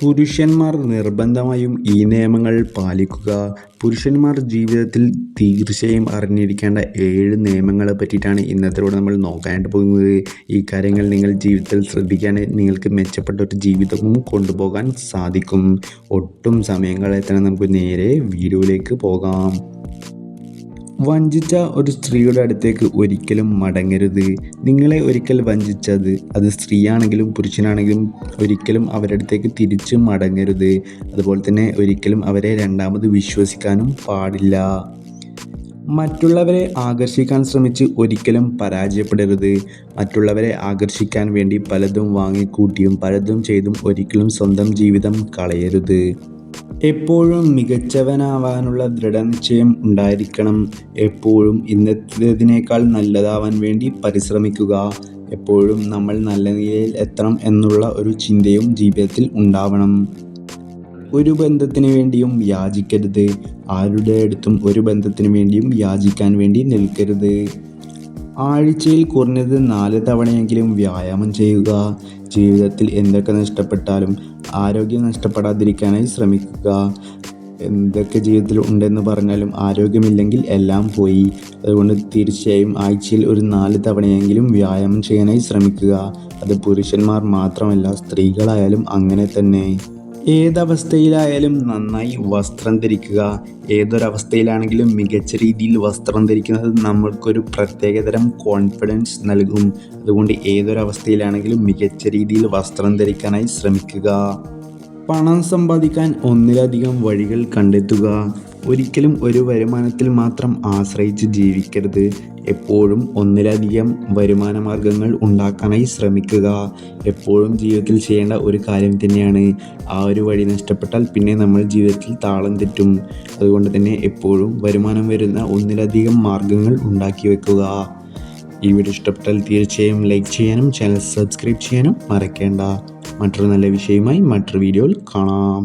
പുരുഷന്മാർ നിർബന്ധമായും ഈ നിയമങ്ങൾ പാലിക്കുക. പുരുഷന്മാർ ജീവിതത്തിൽ തീർച്ചയായും അറിഞ്ഞിരിക്കേണ്ട ഏഴ് നിയമങ്ങളെ പറ്റിയിട്ടാണ് ഇന്നത്തിലൂടെ നമ്മൾ നോക്കാനായിട്ട് പോകുന്നത്. ഈ കാര്യങ്ങൾ നിങ്ങൾ ജീവിതത്തിൽ ശ്രദ്ധിക്കുകയാണെങ്കിൽ നിങ്ങൾക്ക് മെച്ചപ്പെട്ട ഒരു ജീവിതവും കൊണ്ടുപോകാൻ സാധിക്കും. ഒട്ടും സമയം തന്നെ നമുക്ക് നേരെ വീഡിയോയിലേക്ക് പോകാം. വഞ്ചിച്ച ഒരു സ്ത്രീയുടെ അടുത്തേക്ക് ഒരിക്കലും മടങ്ങരുത്. നിങ്ങളെ ഒരിക്കൽ വഞ്ചിച്ചത് അത് സ്ത്രീയാണെങ്കിലും പുരുഷനാണെങ്കിലും ഒരിക്കലും അവരുടെ അടുത്തേക്ക് തിരിച്ച് മടങ്ങരുത്. അതുപോലെ തന്നെ ഒരിക്കലും അവരെ രണ്ടാമത് വിശ്വസിക്കാനും പാടില്ല. മറ്റുള്ളവരെ ആകർഷിക്കാൻ ശ്രമിച്ച് ഒരിക്കലും പരാജയപ്പെടരുത്. മറ്റുള്ളവരെ ആകർഷിക്കാൻ വേണ്ടി പലതും വാങ്ങിക്കൂട്ടിയും പലതും ചെയ്തും ഒരിക്കലും സ്വന്തം ജീവിതം കളയരുത്. എപ്പോഴും മികച്ചവനാവാനുള്ള ദൃഢനിശ്ചയം ഉണ്ടായിരിക്കണം. എപ്പോഴും ഇന്നത്തേതിനേക്കാൾ നല്ലതാവാൻ വേണ്ടി പരിശ്രമിക്കുക. എപ്പോഴും നമ്മൾ നല്ല നിലയിൽ എത്തണം എന്നുള്ള ഒരു ചിന്തയും ജീവിതത്തിൽ ഉണ്ടാവണം. ഒരു ബന്ധത്തിന് വേണ്ടിയും യാചിക്കരുത്. ആരുടെ അടുത്തും ഒരു ബന്ധത്തിന് വേണ്ടിയും യാചിക്കാൻ വേണ്ടി നിൽക്കരുത്. ആഴ്ചയിൽ കുറഞ്ഞത് നാല് തവണയെങ്കിലും വ്യായാമം ചെയ്യുക. ജീവിതത്തിൽ എന്തൊക്കെ നഷ്ടപ്പെട്ടാലും ആരോഗ്യം നഷ്ടപ്പെടാതിരിക്കാനായി ശ്രമിക്കുക. എന്തൊക്കെ ജീവിതത്തിൽ ഉണ്ടെന്ന് പറഞ്ഞാലും ആരോഗ്യമില്ലെങ്കിൽ എല്ലാം പോയി. അതുകൊണ്ട് തീർച്ചയായും ആഴ്ചയിൽ ഒരു നാല് തവണയെങ്കിലും വ്യായാമം ചെയ്യാനായി ശ്രമിക്കുക. അത് പുരുഷന്മാർ മാത്രമല്ല സ്ത്രീകളായാലും അങ്ങനെ തന്നെ. ഏതവസ്ഥയിലായാലും നന്നായി വസ്ത്രം ധരിക്കുക. ഏതൊരവസ്ഥയിലാണെങ്കിലും മികച്ച രീതിയിൽ വസ്ത്രം ധരിക്കുന്നത് നമ്മൾക്കൊരു പ്രത്യേകതരം കോൺഫിഡൻസ് നൽകും. അതുകൊണ്ട് ഏതൊരവസ്ഥയിലാണെങ്കിലും മികച്ച രീതിയിൽ വസ്ത്രം ധരിക്കാനായി ശ്രമിക്കുക. പണം സമ്പാദിക്കാൻ ഒന്നിലധികം വഴികൾ കണ്ടെത്തുക. ഒരിക്കലും ഒരു വരുമാനത്തിൽ മാത്രം ആശ്രയിച്ച് ജീവിക്കരുത്. എപ്പോഴും ഒന്നിലധികം വരുമാന മാർഗങ്ങൾ ഉണ്ടാക്കാനായി ശ്രമിക്കുക. എപ്പോഴും ജീവിതത്തിൽ ചെയ്യേണ്ട ഒരു കാര്യം തന്നെയാണ്. ആ ഒരു വഴി നഷ്ടപ്പെട്ടാൽ പിന്നെ നമ്മൾ ജീവിതത്തിൽ താളം തെറ്റും. അതുകൊണ്ട് തന്നെ എപ്പോഴും വരുമാനം വരുന്ന ഒന്നിലധികം മാർഗങ്ങൾ ഉണ്ടാക്കി വെക്കുക. ഈ വീഡിയോ ഇഷ്ടപ്പെട്ടാൽ തീർച്ചയായും ലൈക്ക് ചെയ്യാനും ചാനൽ സബ്സ്ക്രൈബ് ചെയ്യാനും മറക്കേണ്ട. മറ്റൊരു നല്ല വിഷയവുമായി മറ്റൊരു വീഡിയോയിൽ കാണാം.